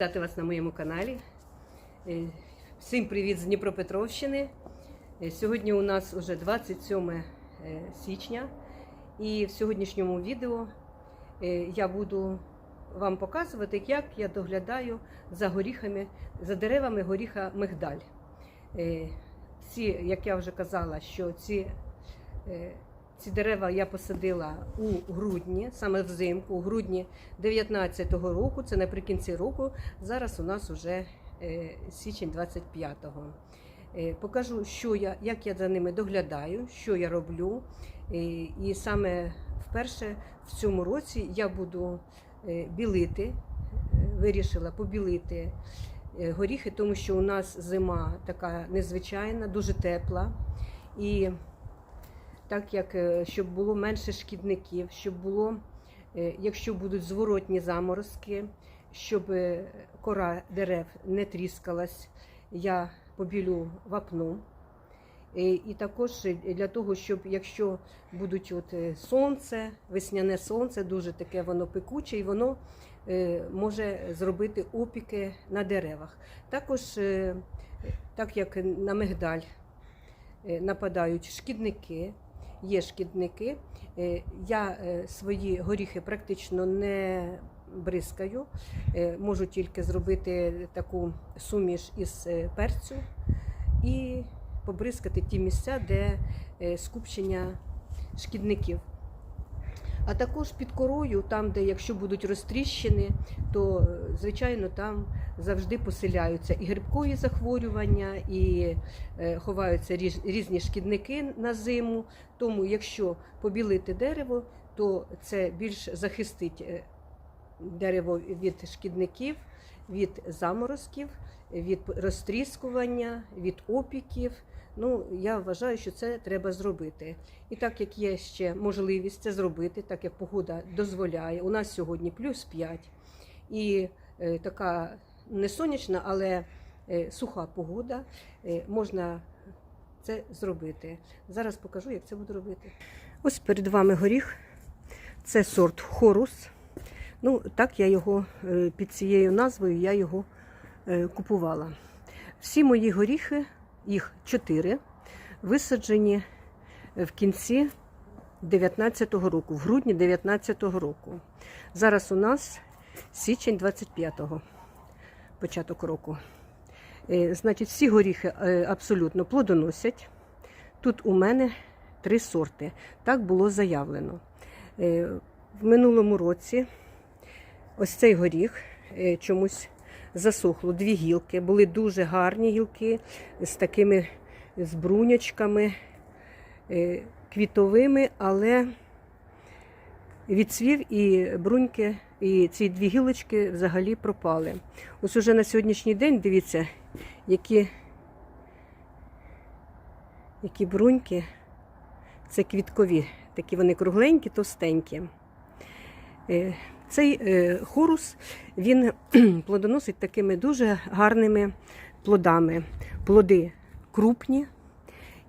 Вітати вас на моєму каналі. Е, Всім привіт з Дніпропетровщини. Е, Сьогодні у нас вже 27 е, січня, і в сьогоднішньому відео я буду вам показувати, як я доглядаю за горіхами, за деревами горіха мигдаль. Ці, як я вже казала, що ці, ці дерева я посадила у грудні, саме взимку, у грудні 19-го року, це наприкінці року. Зараз у нас вже е, січень 25-го. Е, Покажу, що я, як я за ними доглядаю, що я роблю. Е, І саме вперше в цьому році я буду білити, вирішила побілити горіхи, тому що у нас зима така незвичайна, дуже тепла. І так як е, щоб було менше шкідників, щоб було, е, якщо будуть зворотні заморозки, щоб е, кора дерев не тріскалась, я побілю вапну. І також для того, щоб якщо будуть от сонце, весняне сонце, дуже таке воно пекуче, і воно може зробити опіки на деревах. Також, так як на мигдаль нападають шкідники, є шкідники, е, я е, свої горіхи практично не бризкаю, е, можу тільки зробити таку суміш із перцю і побризкати ті місця, де скупчення шкідників. А також під корою, там, де якщо будуть розтріщини, то е, звичайно там завжди поселяються і грибкові захворювання, і е, ховаються різ- різні шкідники на зиму. Тому, якщо побілити дерево, то це більш захистить е, дерево від шкідників, від заморозків, від розтріскування, від опіків. Ну, я вважаю, що це треба зробити. І так як є ще можливість це зробити, так як погода дозволяє, у нас сьогодні плюс 5 і е, така не сонячна, але е, суха погода, е, можна це зробити. Зараз покажу, як це буду робити. Ось перед вами горіх. Це сорт хорус. Ну, так я його е, під цією назвою я його е, купувала. Всі мої горіхи, їх чотири, висаджені в кінці 19-го року, в грудні 19-го року. Зараз у нас січень 25-го, початок року. Е, Значить, всі горіхи е, абсолютно плодоносять. Тут у мене три сорти. Так було заявлено. Е, В минулому році ось цей горіх чомусь засохло. Дві гілки. Були дуже гарні гілки з такими з брунячками е, квітовими, але відцвів і бруньки, і ці дві гілочки взагалі пропали. Ось уже на сьогоднішній день, дивіться, які, які бруньки, це квіткові, такі вони кругленькі, товстенькі. Цей е, хорус він плодоносить такими дуже гарними плодами. Плоди крупні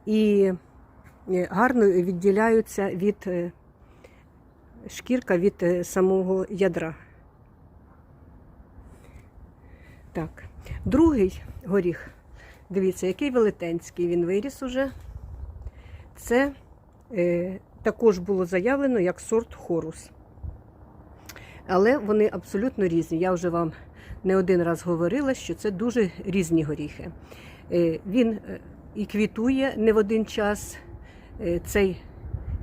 і е, гарно відділяються від е, шкірка від самого ядра. Так, другий горіх. Дивіться, який велетенський він виріс уже. Це е, також було заявлено як сорт хорус. Але вони абсолютно різні. Я вже вам не один раз говорила, що це дуже різні горіхи. Е, Він е, і квітує не в один час, е, цей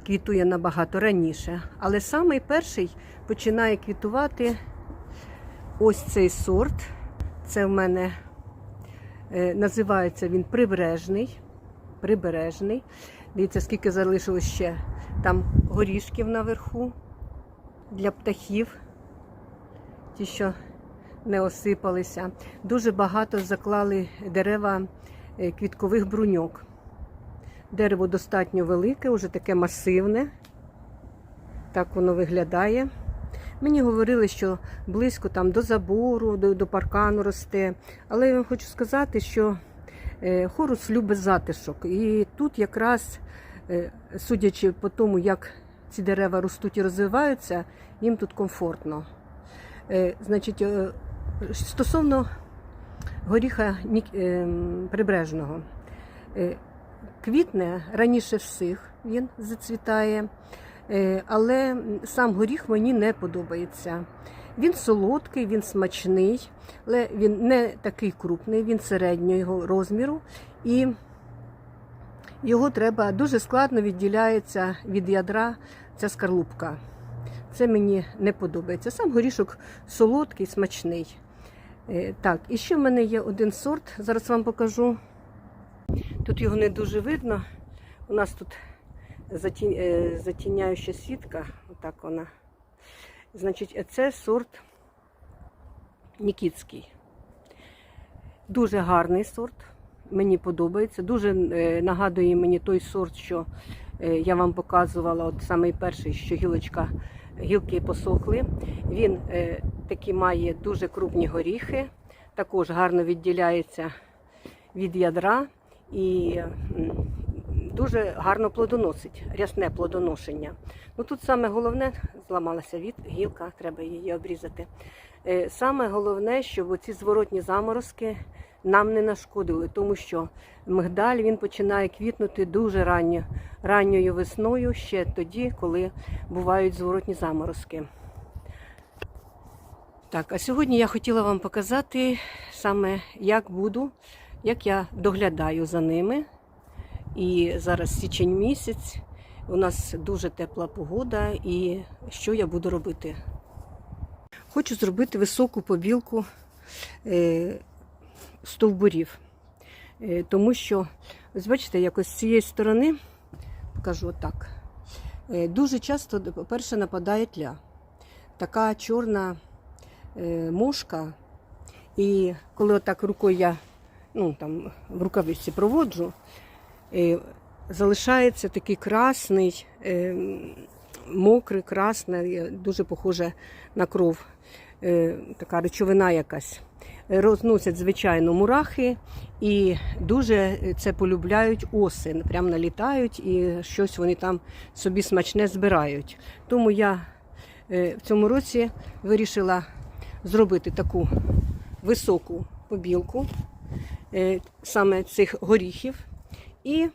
квітує набагато раніше. Але самий перший починає квітувати ось цей сорт. Це в мене називається він прибережний. Прибережний. Дивіться, скільки залишилось ще там горішків наверху для птахів ті, що не осипалися. Дуже багато заклали дерева е, квіткових бруньок. Дерево достатньо велике, вже таке масивне. Так воно виглядає. Мені говорили, що близько там до забору, до, до паркану росте. Але я вам хочу сказати, що е, хорус любить затишок. І тут якраз, е, судячи по тому, як ці дерева ростуть і розвиваються, їм тут комфортно. Е, Значить, е, Стосовно горіха ем, прибережного. Е, Квітне раніше всіх він зацвітає, е, але сам горіх мені не подобається. Він солодкий, він смачний, але він не такий крупний, він середнього розміру. І його треба дуже складно відділяється від ядра ця скарлупка. Це мені не подобається. Сам горішок солодкий, смачний. Е, Так, і ще в мене є один сорт, зараз вам покажу. Тут його не дуже видно. У нас тут заті... е, затіняюча сітка, отак вона. Значить, це сорт Нікітський. Дуже гарний сорт. Мені подобається. Дуже е, нагадує мені той сорт, що я вам показувала, от самий перший, що гілочка, гілки посохли. Він е, такі має дуже крупні горіхи, також гарно відділяється від ядра і дуже гарно плодоносить, рясне плодоношення. Ну тут саме головне, зламалася від гілка, треба її обрізати. Е, Саме головне, щоб оці зворотні заморозки нам не нашкодили, тому що мигдаль він починає квітнути дуже ранньо, ранньою весною, ще тоді, коли бувають зворотні заморозки. Так, а сьогодні я хотіла вам показати саме, як буду, як я доглядаю за ними. І зараз січень місяць, у нас дуже тепла погода, і що я буду робити? Хочу зробити високу побілку е, стовбурів, е, тому що, ось бачите, якось з цієї сторони, покажу отак, е, дуже часто, по-перше, нападає тля. Така чорна е, мошка, і коли отак рукою я ну, там, в рукавиці проводжу, залишається такий красний, мокрий, красний, дуже похоже на кров, така речовина якась. Розносять, звичайно, мурахи і дуже це полюбляють оси. Прям налітають і щось вони там собі смачне збирають. Тому я е, в цьому році вирішила зробити таку високу побілку е, саме цих горіхів. І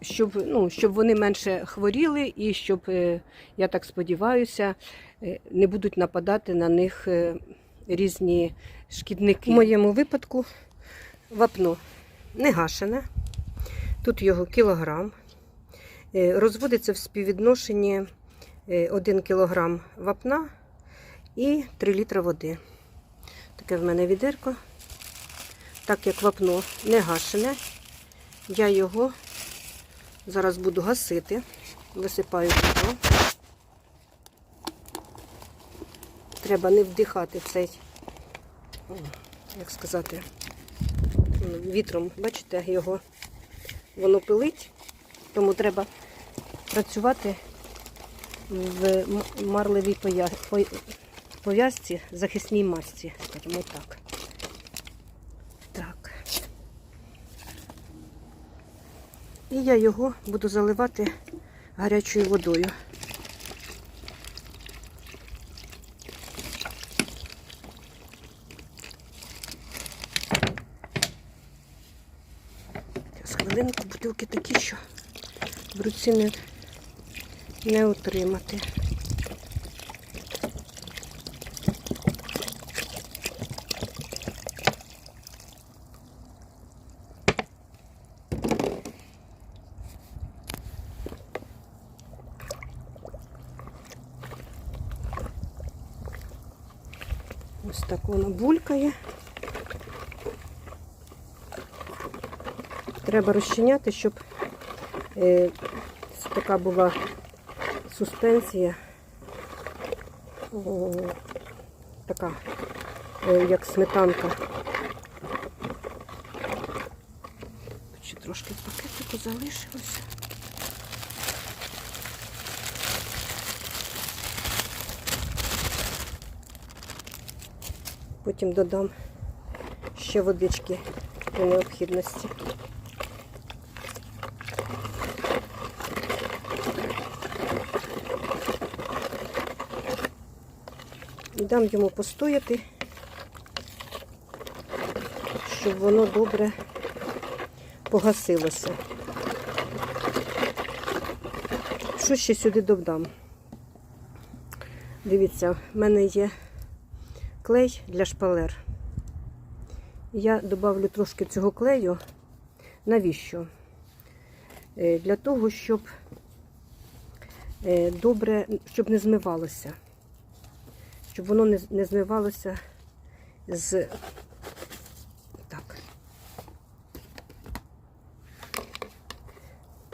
щоб, ну, щоб вони менше хворіли, і щоб, е, я так сподіваюся, е, не будуть нападати на них е, різні шкідники. В моєму випадку вапно не гашене, тут його кілограм. Е, Розводиться в співвідношенні 1 кілограм вапна і 3 літра води. Таке в мене відерко. Так як вапно не гашене, я його зараз буду гасити. Висипаю туди. Треба не вдихати цей, як сказати, вітром. Бачите, його воно пилить, тому треба працювати в м- марливій поя- по- пов'язці, захисній масці, скажімо. Так. І я його буду заливати гарячою водою. З хвилинку бутилки такі, що в руці не, не утримати. Ось так воно булькає. Треба розчиняти, щоб е, така була суспензія, о, така, е, як сметанка. Ще трошки в пакетику залишилося. Потім додам ще водички по необхідності. Дам йому постояти, щоб воно добре погасилося. Що ще сюди додам? Дивіться, в мене є клей для шпалер. Я додавлю трошки цього клею. Навіщо? Е, Для того, щоб е, добре, щоб не змивалося. Щоб воно не, не змивалося з. Так.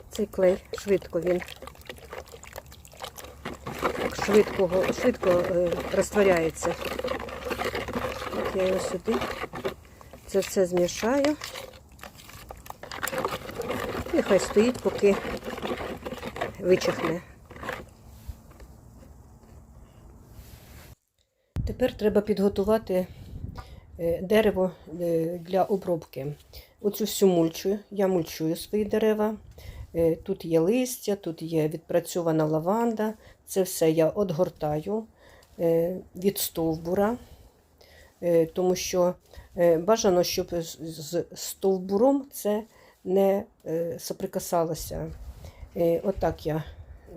Цей клей швидко він швидко, швидко е, розтворяється. Я його сюди. Це все змішаю. І хай стоїть, поки вичихне. Тепер треба підготувати е, дерево е, для обробки. Оцю всю мульчу, я мульчую свої дерева. Е, Тут є листя, тут є відпрацьована лаванда. Це все я одгортаю е, від стовбура, тому що е, бажано, щоб з- стовбуром це не е, соприкасалося. Е, Отак я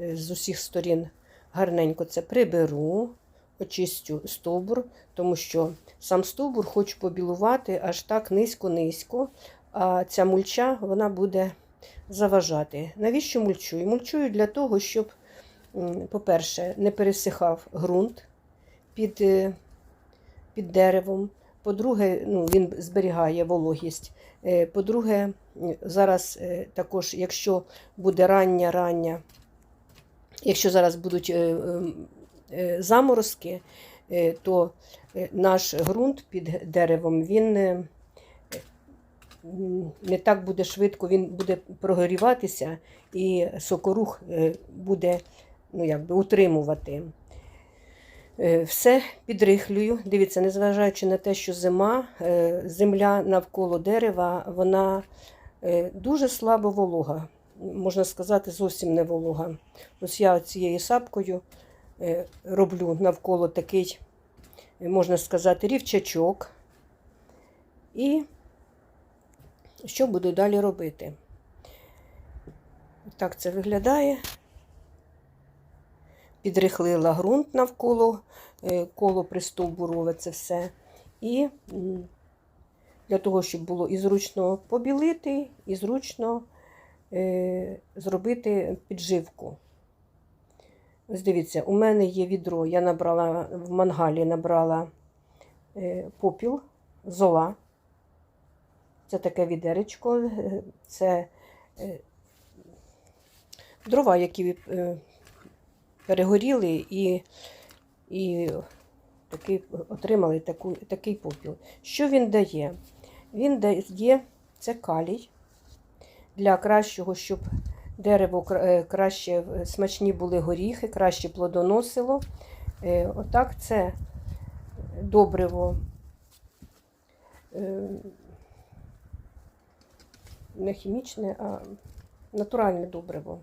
е, з усіх сторін гарненько це приберу, очистю стовбур, тому що сам стовбур хочу побілувати аж так низько-низько, а ця мульча вона буде заважати. Навіщо мульчую? Мульчую для того, щоб, по-перше, не пересихав ґрунт під, е, під деревом. По-друге, ну, він зберігає вологість. Е, По-друге, зараз е, також, якщо буде рання рання, якщо зараз будуть е, заморозки, то наш ґрунт під деревом він не так буде швидко, він буде прогоріватися і сокорух буде ну, якби, утримувати. Е, Все підрихлюю. Дивіться, незважаючи на те, що зима, е, земля навколо дерева, вона е, дуже слабо волога. Можна сказати, зовсім не волога. Ось я цією сапкою роблю навколо такий, можна сказати, рівчачок. І що буду далі робити? Так це виглядає. Підрихлила ґрунт навколо е, коло пристовбурове це все. І для того, щоб було і зручно побілити, і зручно е, зробити підживку. Ось дивіться, у мене є відро, я набрала в мангалі набрала е, попіл, зола. Це таке відеречко, це дрова, які перегоріли і, і такий, отримали таку, такий попіл. Що він дає? Він дає це калій для кращого, щоб дерево е, краще е, смачні були горіхи, краще плодоносило. Е, Отак це добриво. Не хімічне, а натуральне добриво.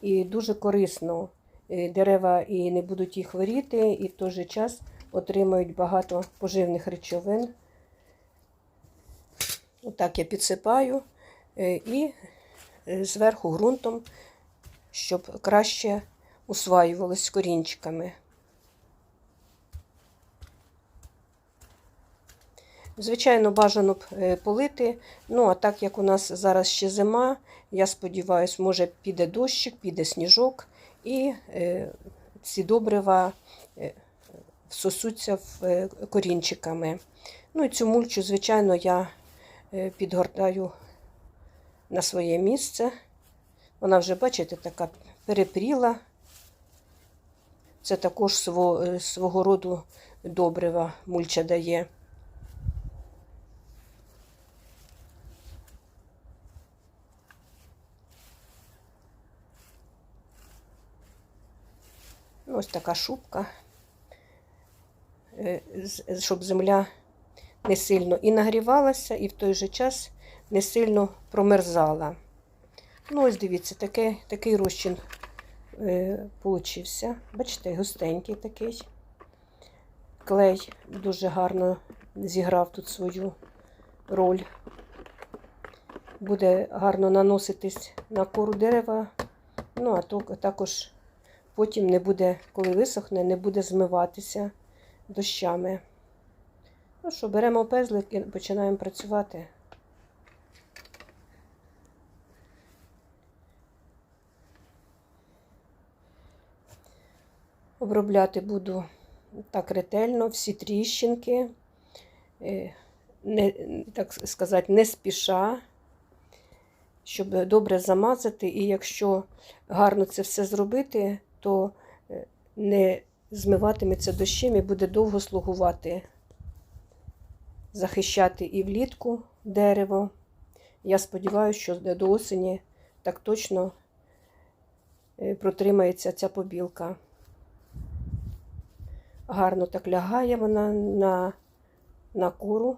І дуже корисно. Е, Дерева і не будуть їх хворіти, і в той же час отримають багато поживних речовин. Отак я підсипаю е, і е, зверху ґрунтом, щоб краще усваювалось корінчиками. Звичайно, бажано б полити. Ну, а так як у нас зараз ще зима, я сподіваюся, може піде дощик, піде сніжок, і е, ці добрива е, всосуться в е, корінчиками. Ну і цю мульчу, звичайно, я е, підгортаю на своє місце. Вона вже, бачите, така перепріла. Це також е, свого роду добрива мульча дає. Ось така шубка, е, щоб земля не сильно і нагрівалася, і в той же час не сильно промерзала. Ну, ось дивіться, таке, такий розчин е, получився. Бачите, густенький такий. клей дуже гарно зіграв тут свою роль. Буде гарно наноситись на кору дерева. Ну, а також потім не буде, коли висохне, не буде змиватися дощами. Ну що, беремо пезлик і починаємо працювати. Обробляти буду так ретельно всі тріщинки, е, не, так сказати, не спіша, щоб добре замазати. І якщо гарно це все зробити, то е, не змиватиметься дощем і буде довго слугувати, захищати і влітку дерево. Я сподіваюся, що до осені так точно е, протримається ця побілка. Гарно так лягає вона на, на куру.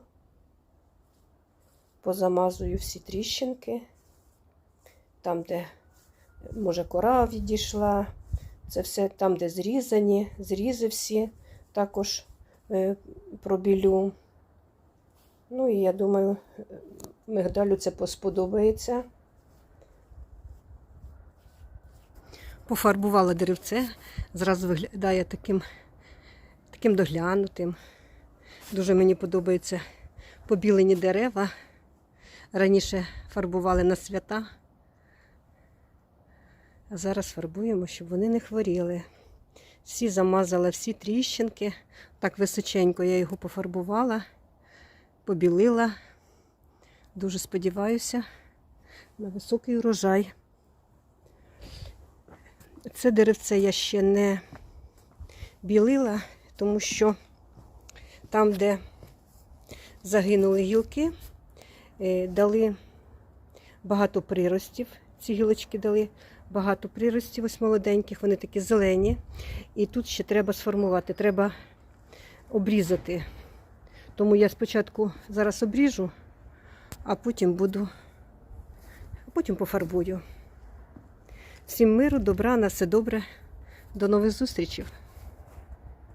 Позамазую всі тріщинки. Там, де, може, кора відійшла. Це все там, де зрізані, зрізи всі також е, пробілю. Ну і я думаю, мигдалю це сподобається. Пофарбувала деревце, зразу виглядає таким таким доглянутим. Дуже мені подобаються побілені дерева. Раніше фарбували на свята, а зараз фарбуємо, щоб вони не хворіли. Всі замазала, всі тріщинки. Так височенько я його пофарбувала, побілила. Дуже сподіваюся на високий урожай. Це деревце я ще не білила тому що там, де загинули гілки, е, дали багато приростів. Ці гілочки дали багато приростів, ось молоденьких, вони такі зелені. І тут ще треба сформувати, треба обрізати. Тому я спочатку зараз обріжу, а потім буду, а потім пофарбую. Всім миру, добра, на все добре. До нових зустрічей!